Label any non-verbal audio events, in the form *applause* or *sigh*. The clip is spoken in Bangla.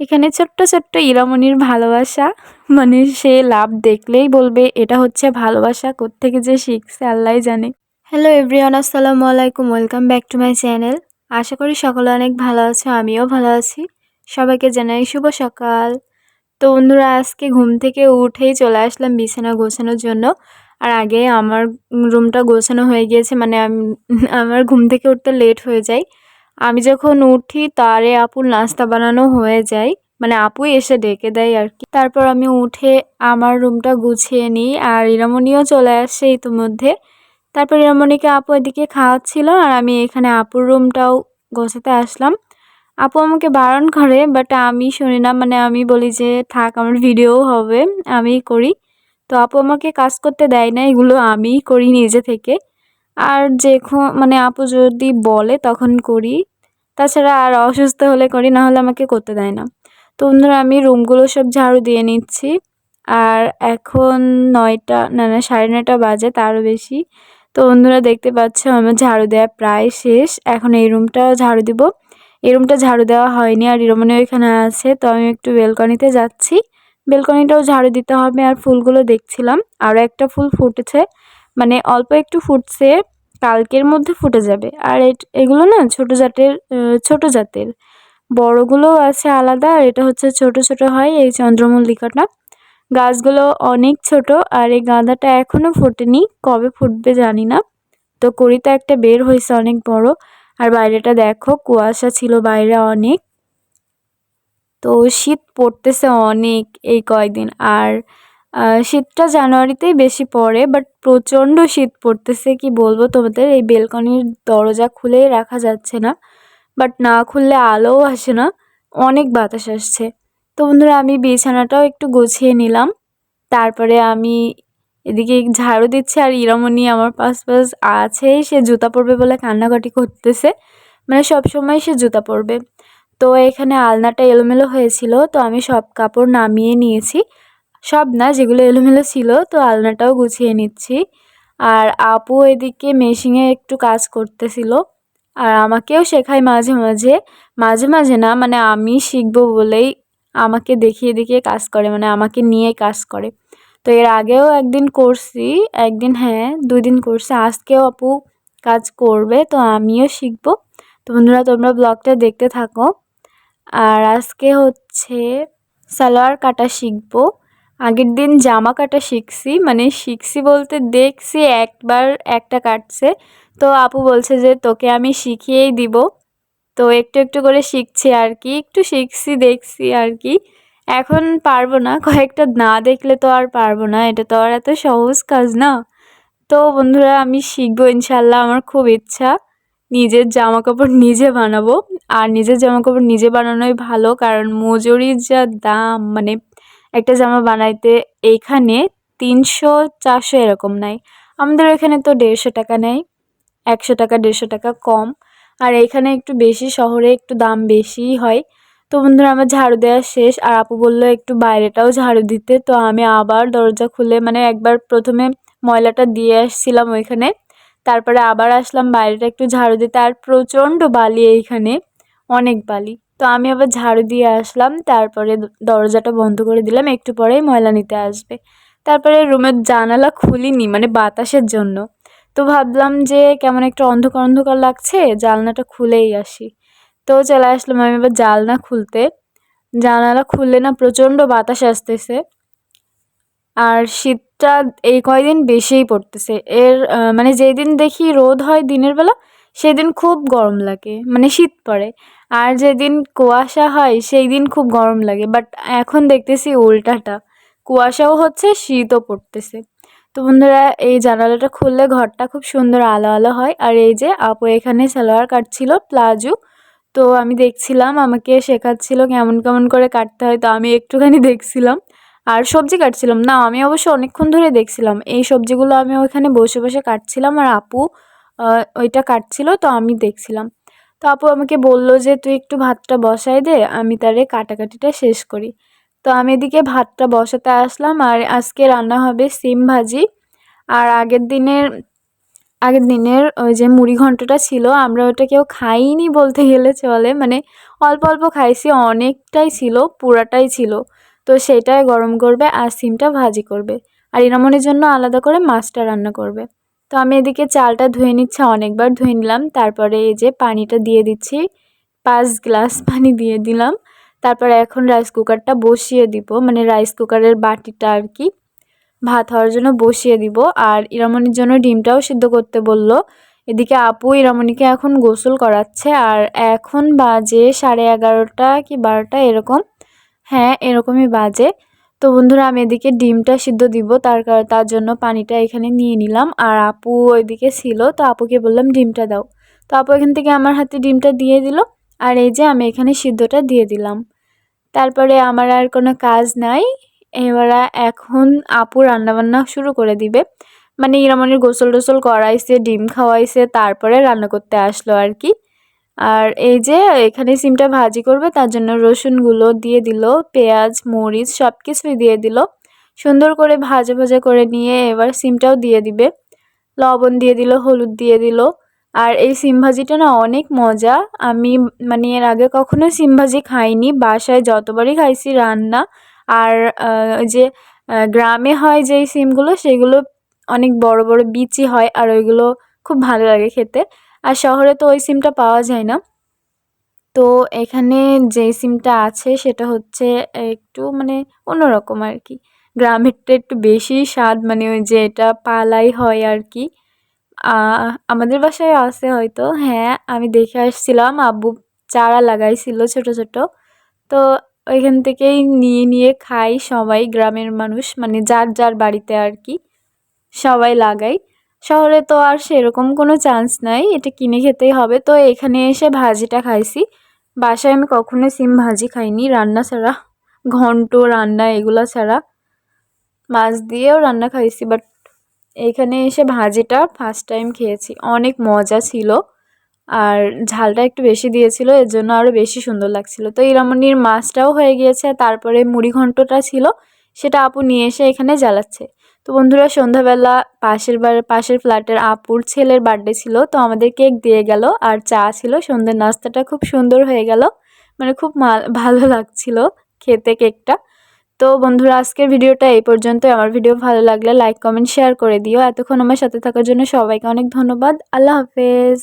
এখানে ছোট্ট ছোট্ট ইরামনির ভালোবাসা। মানে সে লাভ দেখলেই বলবে, এটা হচ্ছে ভালোবাসা, কোত্থেকে যে শিখছে, আল্লাহ জানে। হ্যালো এভরিওয়ান আসসালামু আলাইকুম welcome back to my channel আশা করি সকলে অনেক ভালো আছে, আমিও ভালো আছি। সবাইকে জানাই শুভ সকাল। তো বন্ধুরা, আজকে ঘুম থেকে উঠেই চলে আসলাম বিছানা গোছানোর জন্য। আর আগে আমার রুমটা গোছানো হয়ে গিয়েছে মানে আমি আমার ঘুম থেকে উঠতে লেট হয়ে যায়। আমি যখন উঠি, তারে আপুর নাস্তা বানানো হয়ে যায়। মানে আপুই এসে ডেকে দেয় আর কি। তারপর আমি উঠে আমার রুমটা গুছিয়ে নিই আর ইরামনিও চলে আসে ইতিমধ্যে। তারপর ইরামনিকে আপু এদিকে খাওয়াচ্ছিল আর আমি এখানে আপুর রুমটাও গোছাতে আসলাম। আপু আমাকে বারণ করে বাট আমি শুনি না। মানে আমি বলি যে, থাক, আমার ভিডিও হবে আমি করি। তো আপু আমাকে কাজ করতে দেয় না, এগুলো আমি করি নিজে থেকে। আর যখন মানে আপু যদি বলে, তখন করি। তাছাড়া আর অসুস্থ হলে করি, না হলে আমাকে করতে দেয় না। তো বন্ধুরা, আমি রুমগুলো সব ঝাড়ু দিয়ে নিচ্ছি। আর এখন নয়টা, না না, সাড়ে নয়টা বাজে, তারও বেশি। তো বন্ধুরা, দেখতে পাচ্ছ আমার ঝাড়ু দেওয়া প্রায় শেষ। এখন এই রুমটা ঝাড়ু দিব। এই রুমটা ঝাড়ু দেওয়া হয়নি আর ইরমনে ওইখানে আছে, তো আমি একটু বেলকনিতে যাচ্ছি। বেলকনিটাও ঝাড়ু দিতে হবে আর ফুলগুলো দেখছিলাম। আরও একটা ফুল ফুটেছে। মানে অল্প একটু ফুটছে। কালকের মধ্যে ফুটে যাবে। আর এগুলো না ছোট জাতের ছোট জাতের। বড়গুলো আছে আলাদা, আর এটা হচ্ছে ছোট ছোট হয় এই চন্দ্রমল্লিকাটা। গাছগুলো অনেক ছোট, আর এই গাঁদাটা এখনও ফোটেনি, কবে ফুটবে জানি না। তো কড়িতে একটা বের হয়েছে অনেক বড়, আর বাইরেটা দেখো, কুয়াশা ছিল বাইরে অনেক। তো শীত পড়তেছে অনেক এই কয়দিন, আর শীতটা জানুয়ারিতেই বেশি পড়ে বাট প্রচণ্ড শীত পড়তেছে, কি বলব তোমাদের? এই বেলকনির দরজা খুলেই রাখা যাচ্ছে না বাট না খুললে আলোও আসে না, অনেক বাতাস আসছে। তো বন্ধুরা, আমি বিছানাটাও একটু গুছিয়ে নিলাম, তারপরে আমি এদিকে ঝাড়ু দিচ্ছি, আর ইরামনি আমার পাশ পাশ আছেই, সে জুতা পরবে বলে কান্নাকাটি করতেছে মানে সব সময় সে জুতা পরবে। তো এখানে আলনাটা এলোমেলো হয়েছিল, তো আমি সব কাপড় নামিয়ে নিয়েছি সব না, যেগুলো এলোমেলো ছিল, তো আলনাটাও গুছিয়ে নিচ্ছি। আর আপু এদিকে মেশিনে একটু কাজ করতেছিল। আর আমাকেও শেখায় মাঝে মাঝে। মাঝে মাঝে না মানে আমি শিখব বলেই আমাকে দেখিয়ে দেখিয়ে কাজ করে মানে আমাকে নিয়ে কাজ করে। তো এর আগেও একদিন করছি, একদিন হ্যাঁ দুই দিন করছি। আজকেও আপু কাজ করবে, তো আমিও শিখব। তো বন্ধুরা, তোমরা ব্লগটা দেখতে থাকো। আর আজকে হচ্ছে সালোয়ার কাটা শিখব। আগের দিন জামা কাটা শিখছি মানে শিখছি বলতে দেখছি একবার একটা কাটছে। তো আপু বলছে যে, তোকে আমি শিখিয়েই দিব। তো একটু একটু করে শিখছি আর কি, একটু শিখছি, দেখছি আর কি। এখন পারব না, কয়েকটা না দেখলে তো আর পারব না, এটা তো আর এত সহজ কাজ না। তো বন্ধুরা, আমি শিখব ইনশাল্লাহ আমার খুব ইচ্ছা। নিজের জামা কাপড় নিজে বানাবো, আর নিজের জামা কাপড় নিজে বানানোই ভালো, কারণ মজুরির যা দাম মানে একটা জামা বানাইতে এইখানে তিনশো, চারশো এরকম নেয় আমাদের এখানে তো দেড়শো টাকা নেয় একশো টাকা, দেড়শো টাকা কম। আর এখানে একটু বেশি, শহরে একটু দাম বেশিই হয়। তো বন্ধুরা, আমার ঝাড়ু দেওয়া শেষ। আর আপু বলল একটু বাইরেটাও ঝাড়ু দিতে। তো আমি আবার দরজা খুলে মানে একবার প্রথমে ময়লাটা দিয়ে আসছিলাম ওইখানে। তারপরে আবার আসলাম বাইরেটা একটু ঝাড়ু দিতে। আর প্রচণ্ড বালি এইখানে, অনেক বালি। তো আমি আবার ঝাড়ু দিয়ে আসলাম, তারপরে দরজাটা বন্ধ করে দিলাম, একটু পরেই ময়লা নিতে আসবে। তারপরে রুমের জানালা খুলিনি মানে বাতাসের জন্য। তো ভাবলাম যে কেমন একটা অন্ধকার অন্ধকার লাগছে, জানলাটা খুলেই আসি। তো চলে আসলাম আমি আবার জালনা খুলতে। জানালা খুললে না প্রচণ্ড বাতাস আসতেছে। আর শীতটা এই কয়দিন বেশিই পড়তেছে। এর মানে যেই দিন দেখি রোদ হয় দিনের বেলা, সেদিন খুব গরম লাগে মানে শীত পড়ে। আর যেদিন কুয়াশা হয়, সেই দিন খুব গরম লাগে। বাট এখন দেখতেছি উল্টাটা। কুয়াশাও হচ্ছে, শীতও পড়তেছে। তো বন্ধুরা, এই জানালাটা খুললে ঘরটা খুব সুন্দর আলো আলো হয়। আর এই যে আপু এখানে সালোয়ার কাটছিল, প্লাজো। তো আমি দেখছিলাম, আমাকে শেখাচ্ছিল কেমন কেমন করে কাটতে হয়। তো আমি একটুখানি দেখছিলাম। আর সবজি কাটছিলাম। না, আমি অবশ্য অনেকক্ষণ ধরে দেখছিলাম। এই সবজিগুলো আমি ওইখানে বসে বসে কাটছিলাম। আর আপু ওইটা কাটছিল, তো আমি দেখছিলাম। তো আপু আমাকে বলল যে, তুই একটু ভাতটা বসাই দে, আমি তারে কাটাকাটিটা শেষ করি। তো আমি এদিকে ভাতটা বসাতে আসলাম আর আজকে রান্না হবে সিম ভাজি। আর আগের দিনের আগের দিনের ওই যে মুড়ি ঘন্টটা ছিল, আমরা ওটা কেউ খাইনি বলতে গেলে চলে। মানে অল্প অল্প খাইছি, অনেকটাই ছিল, পুরাটাই ছিল। তো সেটাই গরম করবে আর সিমটা ভাজি করবে। আর ইরামনির জন্য আলাদা করে মাছটা রান্না করবে। তো আমি এদিকে চালটা ধুয়ে নিচ্ছে, অনেকবার ধুয়ে নিলাম। তারপরে এই যে পানিটা দিয়ে দিচ্ছি, পাঁচ গ্লাস *laughs* পানি দিয়ে দিলাম। তারপরে এখন রাইস কুকারটা বসিয়ে দিব মানে রাইস কুকারের বাটিটা আর কি। ভাত হওয়ার জন্য বসিয়ে দিব। আর ইরামনির জন্য ডিমটাও সিদ্ধ করতে বলল। এদিকে আপু ইরামনিকে এখন গোসল করাচ্ছে। আর এখন বাজে সাড়ে এগারোটা কি বারোটা, এরকম। হ্যাঁ এরকমই বাজে। তো বন্ধুরা আমি এদিকে ডিমটা সিদ্ধ দিব, তার তার জন্য পানিটা এখানে নিয়ে নিলাম। আর আপু ওইদিকে ছিল, তো আপুকে বললাম ডিমটা দাও। তো আপু এখান থেকে আমার হাতে ডিমটা দিয়ে দিল, আর এই যে আমি এখানে সিদ্ধটা দিয়ে দিলাম। তারপরে আমার আর কোনো কাজ নাই, এবার এখন আপু রান্নাবান্না শুরু করে দিবে। মানে ইরামনির গোসল টোসল করাইছে, ডিম খাওয়াইছে, তারপরে রান্না করতে আসলো আর কি। আর এই যে এখানে সিমটা ভাজি করবে, তার জন্য রসুনগুলো দিয়ে দিল, পেঁয়াজ, মরিচ সব কিছুই দিয়ে দিল। সুন্দর করে ভাজা ভাজা করে নিয়ে এবার সিমটাও দিয়ে দিবে। লবণ দিয়ে দিল, হলুদ দিয়ে দিল। আর এই সিম ভাজিটা না অনেক মজা। আমি মানে এর আগে কখনো সিম ভাজি খাইনি, বাসায় যতবারই খাইছি রান্না। আর যে গ্রামে হয় যেই সিমগুলো, সেগুলো অনেক বড় বড় বিচি হয়, আর ওইগুলো খুব ভালো লাগে খেতে। আর শহরে তো ওই সিমটা পাওয়া যায় না। তো এখানে যে সিমটা আছে সেটা হচ্ছে একটু মানে অন্যরকম আর কি গ্রামেরটা একটু বেশি স্বাদ মানে ওই যে এটা পালাই হয় আর কি আমাদের বাসায় আছে হয়তো হ্যাঁ আমি দেখে আসছিলাম, আব্বু চারা লাগাইছিল ছোট ছোট। তো ওইখান থেকেই নিয়ে নিয়ে খাই সবাই, গ্রামের মানুষ মানে যার যার বাড়িতে আর কি সবাই লাগাই শহরে তো আর সেরকম কোনো চান্স নাই, এটা কিনে খেতেই হবে। তো এখানে এসে ভাজিটা খাইছি। বাসায় আমি কখনোই সিম ভাজি খাইনি, রান্না ছাড়া। ঘন্ট, রান্না এগুলো ছাড়া। মাছ দিয়েও রান্না খাইছি বাট এখানে এসে ভাজিটা ফার্স্ট টাইম খেয়েছি। অনেক মজা ছিল, আর ঝালটা একটু বেশি দিয়েছিল, এর জন্য আরও বেশি সুন্দর লাগছিল। তো ইরামনির মাছটাও হয়ে গিয়েছে তারপরে মুড়ি ঘন্টটা ছিল, সেটা আপু নিয়ে এসে এখানে জ্বালাচ্ছে। তো বন্ধুরা, সন্ধ্যাবেলা পাশের বার পাশের ফ্ল্যাটের আপুর ছেলের বার্থডে ছিল, তো আমাদের কেক দিয়ে গেল আর চা ছিল। সন্ধ্যের নাস্তাটা খুব সুন্দর হয়ে গেল মানে খুব ভালো লাগছিল খেতে কেকটা। তো বন্ধুরা, আজকের ভিডিওটা এই পর্যন্ত আমার ভিডিও ভালো লাগলে লাইক, কমেন্ট, শেয়ার করে দিও। এতক্ষণ আমার সাথে থাকার জন্য সবাইকে অনেক ধন্যবাদ। আল্লাহ হাফেজ।